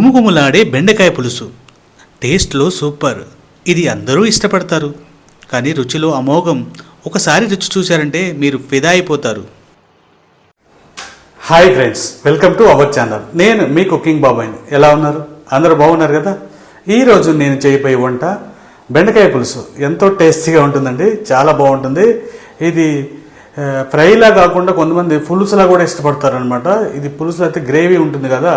గుమగుమలాడే బెండకాయ పులుసు. టేస్ట్లో సూపర్. ఇది అందరూ ఇష్టపడతారు. కానీ రుచిలో అమోఘం. ఒకసారి రుచి చూశారంటే మీరు ఫిదా అయిపోతారు. Hi friends welcome to our channel నేను మీ కుకింగ్ బాబాయ్. ఎలా ఉన్నారు? అందరూ బాగున్నారు కదా? ఈరోజు నేను చేయబోయే వంట బెండకాయ పులుసు. ఎంతో టేస్టీగా ఉంటుందండి. చాలా బాగుంటుంది. ఇది ఫ్రైలా కాకుండా కొంతమంది పులుసులా కూడా ఇష్టపడతారు అనమాట ఇది పులుసులో అయితే గ్రేవీ ఉంటుంది కదా.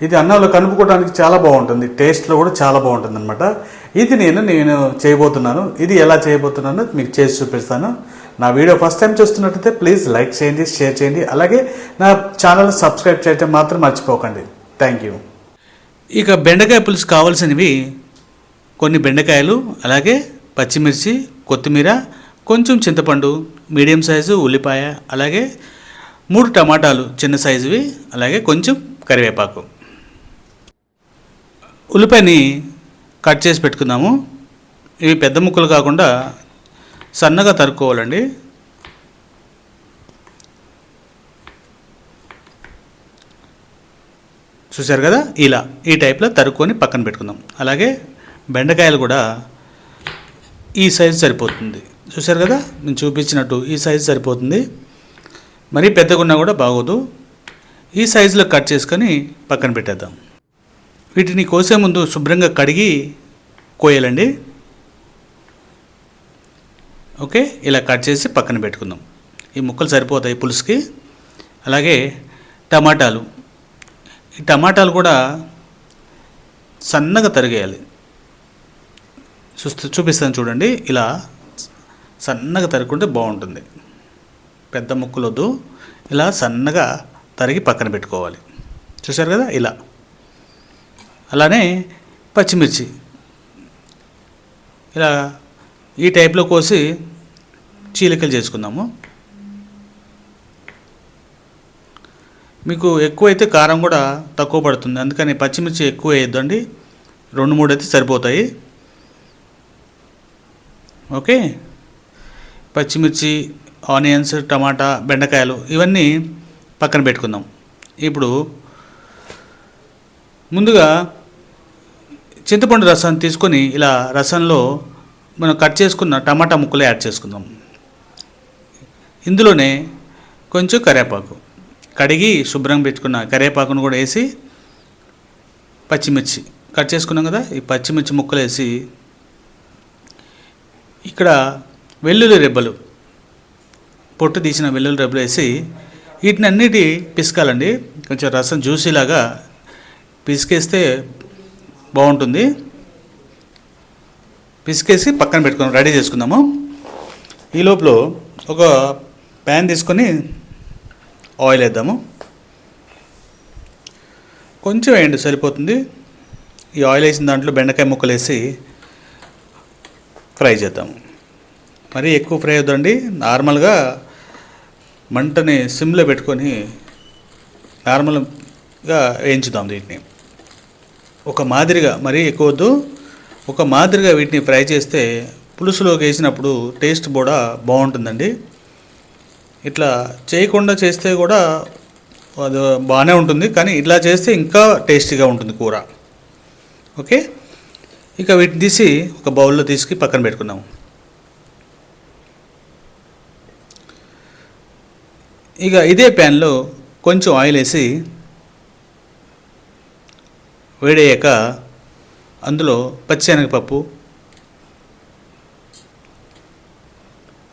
ఇది అన్నంలో కలుపుకోవడానికి చాలా బాగుంటుంది. టేస్ట్లో కూడా చాలా బాగుంటుంది అనమాట ఇది నేను నేను చేయబోతున్నాను. ఇది ఎలా చేయబోతున్నానో మీకు చేసి చూపిస్తాను. నా వీడియో ఫస్ట్ టైం చూస్తున్నట్టయితే ప్లీజ్ లైక్ చేయండి షేర్ చేయండి. అలాగే నా ఛానల్ సబ్స్క్రైబ్ చేయటం మాత్రం మర్చిపోకండి. థ్యాంక్ యూ ఇక బెండకాయ పులుసు కావాల్సినవి కొన్ని బెండకాయలు అలాగే పచ్చిమిర్చి కొత్తిమీర కొంచెం చింతపండు మీడియం సైజు ఉల్లిపాయ అలాగే మూడు టమాటాలు చిన్న సైజువి అలాగే కొంచెం కరివేపాకు. ఉల్లిపాయని కట్ చేసి పెట్టుకుందాము. ఇవి పెద్ద ముక్కలు కాకుండా సన్నగా తరుక్కోవాలండి. చూశారు కదా? ఇలా ఈ టైప్లో తరుక్కొని పక్కన పెట్టుకుందాం. అలాగే బెండకాయలు కూడా ఈ సైజు సరిపోతుంది. చూశారు కదా? నేను చూపించినట్టు ఈ సైజు సరిపోతుంది. మరీ పెద్దగా ఉన్నా కూడా బాగోదు. ఈ సైజులో కట్ చేసుకొని పక్కన పెట్టేద్దాం. వీటిని కోసే ముందు శుభ్రంగా కడిగి కోయాలండి. ఓకే ఇలా కట్ చేసి పక్కన పెట్టుకుందాం. ఈ ముక్కలు సరిపోతాయి పులుసుకి. అలాగే టమాటాలు. ఈ టమాటాలు కూడా సన్నగా తరిగేయాలి. చూస్తూ చూపిస్తాను చూడండి. ఇలా సన్నగా తరుక్కుంటే బాగుంటుంది. పెద్ద ముక్కలు వద్దు ఇలా సన్నగా తరిగి పక్కన పెట్టుకోవాలి. చూశారు కదా? ఇలా. అలానే పచ్చిమిర్చి. ఇలా ఈ టైప్లో కోసి చీలికలు చేసుకుందాము. మీకు ఎక్కువైతే కారం కూడా తక్కువ పడుతుంది. అందుకని పచ్చిమిర్చి ఎక్కువ వేయొద్దండి. రెండు మూడు అయితే సరిపోతాయి. ఓకే? పచ్చిమిర్చి ఆనియన్స్ టమాటా బెండకాయలు ఇవన్నీ పక్కన పెట్టుకుందాం. ఇప్పుడు ముందుగా చింతపండు రసాన్ని తీసుకొని ఇలా రసంలో మనం కట్ చేసుకున్న టమాటా ముక్కలు యాడ్ చేసుకుందాం. ఇందులోనే కొంచెం కరివేపాకు. కడిగి శుభ్రం పెట్టుకున్న కరివేపాకును కూడా వేసి పచ్చిమిర్చి. కట్ చేసుకున్నాం కదా ఈ పచ్చిమిర్చి ముక్కలు వేసి ఇక్కడ వెల్లుల్లి రెబ్బలు పొట్టు తీసిన వెల్లుల్లి రెబ్బలు వేసి వీటిని అన్నిటి పిసకాలండి. కొంచెం రసం జ్యూసీలాగా పిసికేస్తే బాగుంటుంది. పిసికేసి పక్కన పెట్టుకుని రెడీ చేసుకుందాము. ఈ లోపల ఒక ప్యాన్ తీసుకొని ఆయిల్ వేద్దాము. కొంచెం వేయండి సరిపోతుంది. ఈ ఆయిల్ వేసిన దాంట్లో బెండకాయ ముక్కలు వేసి ఫ్రై చేద్దాము. మరీ ఎక్కువ ఫ్రై అవుతుందండి నార్మల్గా మంటని సిమ్లో పెట్టుకొని నార్మల్గా వేయించుదాం వీటిని ఒక మాదిరిగా మరీ ఎక్కువ వద్దు ఒక మాదిరిగా వీటిని ఫ్రై చేస్తే పులుసులోకి వేసినప్పుడు టేస్ట్ కూడా బాగుంటుందండి. ఇట్లా చేయకుండా చేస్తే కూడా అది బాగానే ఉంటుంది. కానీ ఇట్లా చేస్తే ఇంకా టేస్టీగా ఉంటుంది కూర. ఓకే? ఇక వీటిని తీసి ఒక బౌల్లో తీసుకు పక్కన పెట్టుకుందాం. ఇక ఇదే ప్యాన్లో కొంచెం ఆయిల్ వేసి వేడయ్యాక అందులో పచ్చిశనగపప్పు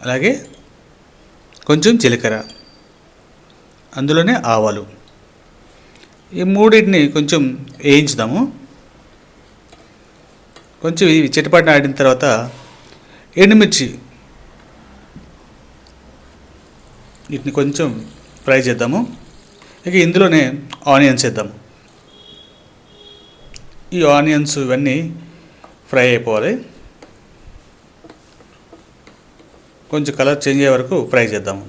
అలాగే కొంచెం జీలకర్ర అందులోనే ఆవాలు. ఈ మూడింటిని కొంచెం వేయించుదాము. కొంచెం ఇవి ఆడిన తర్వాత ఎండుమిర్చి వీటిని కొంచెం ఫ్రై చేద్దాము. ఇక ఇందులోనే ఆనియన్స్ వేద్దాము. ఈ ఆనియన్స్ ఇవన్నీ ఫ్రై అయిపోవాలి. కొంచెం కలర్ చేంజ్ అయ్యే వరకు ఫ్రై చేద్దాము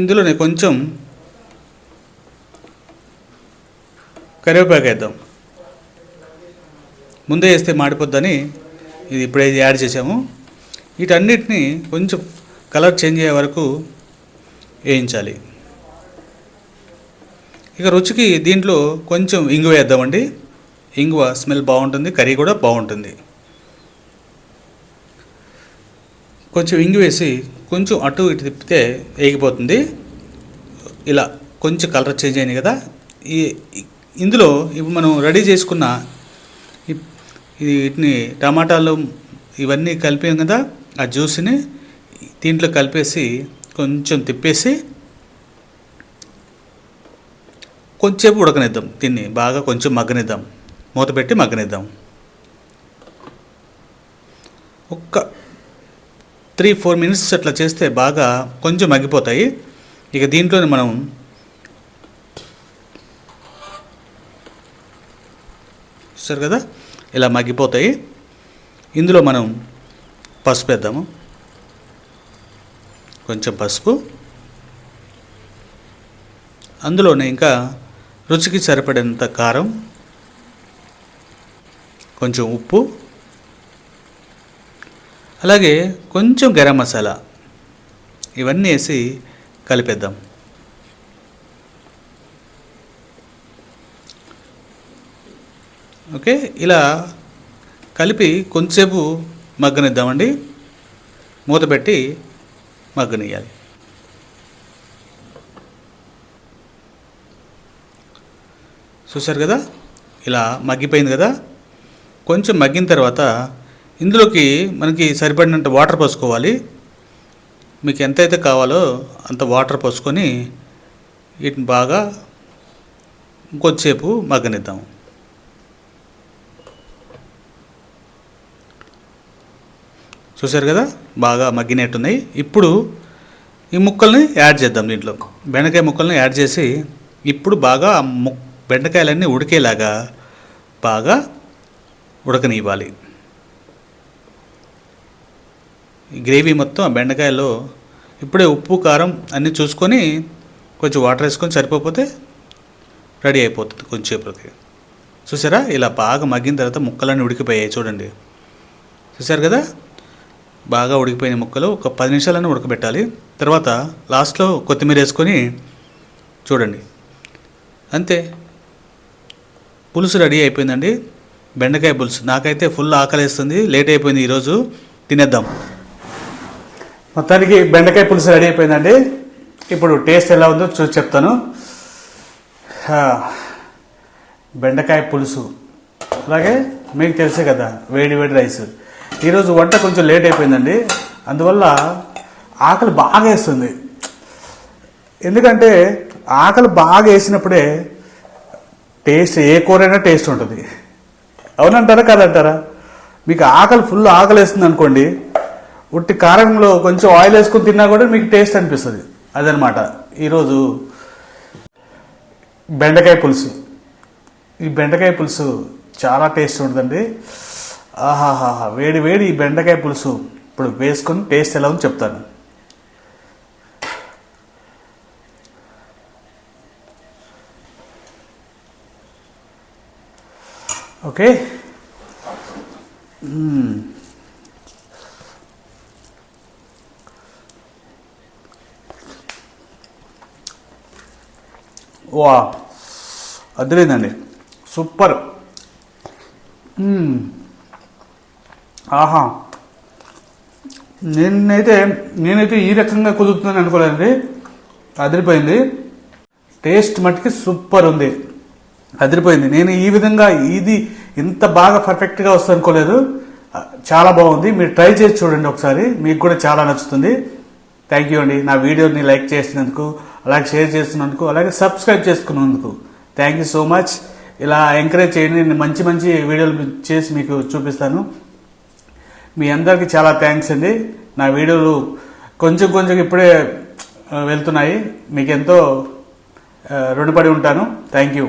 ఇందులోనే కొంచెం కరివేపాకు వేద్దాం. ముందే వేస్తే మాడిపోద్దని ఇది ఇప్పుడే యాడ్ చేసాము. వీటన్నిటిని కొంచెం కలర్ చేంజ్ అయ్యే వరకు వేయించాలి. ఇక రుచికి దీంట్లో కొంచెం ఇంగువ వేద్దామండి. ఇంగువ స్మెల్ బాగుంటుంది కర్రీ కూడా బాగుంటుంది. కొంచెం ఇంగు వేసి కొంచెం అటు ఇటు తిప్పితే వేగిపోతుంది. ఇలా కొంచెం కలర్ చేంజ్ అయింది కదా. ఈ ఇందులో ఇప్పుడు మనం రెడీ చేసుకున్న వీటిని టమాటాలు ఇవన్నీ కలిపాం కదా ఆ జ్యూస్ని దీంట్లో కలిపేసి కొంచెం తిప్పేసి కొంచెంసేపు ఉడకనిద్దాం. దీన్ని బాగా కొంచెం మగ్గనిద్దాం. మూత పెట్టి మగ్గనిద్దాం. ఒక్క త్రీ ఫోర్ మినిట్స్ అట్లా చేస్తే బాగా కొంచెం మగ్గిపోతాయి. ఇక దీంట్లోనే మనం చూస్తారు కదా? ఇలా మగ్గిపోతాయి. ఇందులో మనం పసుపు వేద్దాము. కొంచెం పసుపు. అందులోనే ఇంకా రుచికి సరిపడేంత కారం కొంచెం ఉప్పు అలాగే కొంచెం గరం మసాలా ఇవన్నీ వేసి కలిపేద్దాం. ఓకే ఇలా కలిపి కొంచెంసేపు మగ్గనిద్దామండి. మూత పెట్టి మగ్గనియాలి చూశారు కదా? ఇలా మగ్గిపోయింది కదా? కొంచెం మగ్గిన తర్వాత ఇందులోకి మనకి సరిపడినంత వాటర్ పోసుకోవాలి. మీకు ఎంతైతే కావాలో అంత వాటర్ పోసుకొని వీటిని బాగా ఇంకొద్దిసేపు మగ్గనిద్దాం. చూశారు కదా? బాగా మగ్గినట్టున్నాయి. ఇప్పుడు ఈ ముక్కల్ని యాడ్ చేద్దాం దీంట్లో. బెండకాయ ముక్కల్ని యాడ్ చేసి ఇప్పుడు బాగా ముక్క ము బెండకాయలన్నీ ఉడికేలాగా బాగా ఉడకనివ్వాలి. గ్రేవీ మొత్తం ఆ బెండకాయలో ఇప్పుడే ఉప్పు కారం అన్నీ చూసుకొని కొంచెం వాటర్ వేసుకొని సరిపోతే రెడీ అయిపోతుంది కొంచెంసేపటికి. చూసారా? ఇలా బాగా మగ్గిన తర్వాత ముక్కలన్నీ ఉడికిపోయాయి చూడండి. చూసారు కదా? బాగా ఉడికిపోయిన ముక్కలు ఒక పది నిమిషాలన్నీ ఉడకబెట్టాలి. తర్వాత లాస్ట్లో కొత్తిమీర వేసుకొని చూడండి. అంతే. పులుసు రెడీ అయిపోయిందండి. బెండకాయ పులుసు. నాకైతే ఫుల్ ఆకలిస్తుంది. లేట్ అయిపోయింది ఈరోజు. తినేద్దాం. మొత్తానికి బెండకాయ పులుసు రెడీ అయిపోయిందండి. ఇప్పుడు టేస్ట్ ఎలా ఉందో చూసి చెప్తాను. బెండకాయ పులుసు. అలాగే మీకు తెలుసే కదా వేడి వేడి రైస్. ఈరోజు వంట కొంచెం లేట్ అయిపోయిందండి. అందువల్ల ఆకలి బాగా వేస్తుంది. ఎందుకంటే ఆకలి బాగా వేసినప్పుడే టేస్ట్ ఏ కూరైనా టేస్ట్ ఉంటుంది. అవునంటారా కాదంటారా? మీకు ఆకలి ఫుల్ ఆకలి వేస్తుంది అనుకోండి ఉట్టి కారంలో కొంచెం ఆయిల్ వేసుకొని తిన్నా కూడా మీకు టేస్ట్ అనిపిస్తుంది. అదనమాట. ఈరోజు బెండకాయ పులుసు. ఈ బెండకాయ పులుసు చాలా టేస్ట్ ఉంటుందండి. ఆహాహాహా వేడి వేడి ఈ బెండకాయ పులుసు ఇప్పుడు వేసుకొని టేస్ట్ ఎలా ఉందో చెప్తాను. ఓకే. మ్మ్. వా అదిరిందండి సూపర్. ఆహా. నేనైతే నేనైతే ఈ రకంగా కుదురుతుందని అనుకోలేదండి. అదిరిపోయింది. టేస్ట్ మట్టుకి సూపర్ ఉంది. అదిరిపోయింది. నేను ఈ విధంగా ఇది ఇంత బాగా పర్ఫెక్ట్గా వస్తుంది అనుకోలేదు. చాలా బాగుంది. మీరు ట్రై చేసి చూడండి ఒకసారి. మీకు కూడా చాలా నచ్చుతుంది. థ్యాంక్ యూ అండి. నా వీడియోని లైక్ చేసినందుకు అలాగే షేర్ చేస్తున్నందుకు అలాగే సబ్స్క్రైబ్ చేసుకున్నందుకు. థ్యాంక్ యూ సో మచ్ ఇలా ఎంకరేజ్ చేయండి. నేను మంచి మంచి వీడియోలు చేసి మీకు చూపిస్తాను. మీ అందరికీ చాలా థ్యాంక్స్ అండి. నా వీడియోలు కొంచెం కొంచెం ఇప్పుడే వెళ్తున్నాయి. మీకు ఎంతో రుణపడి ఉంటాను. Thank you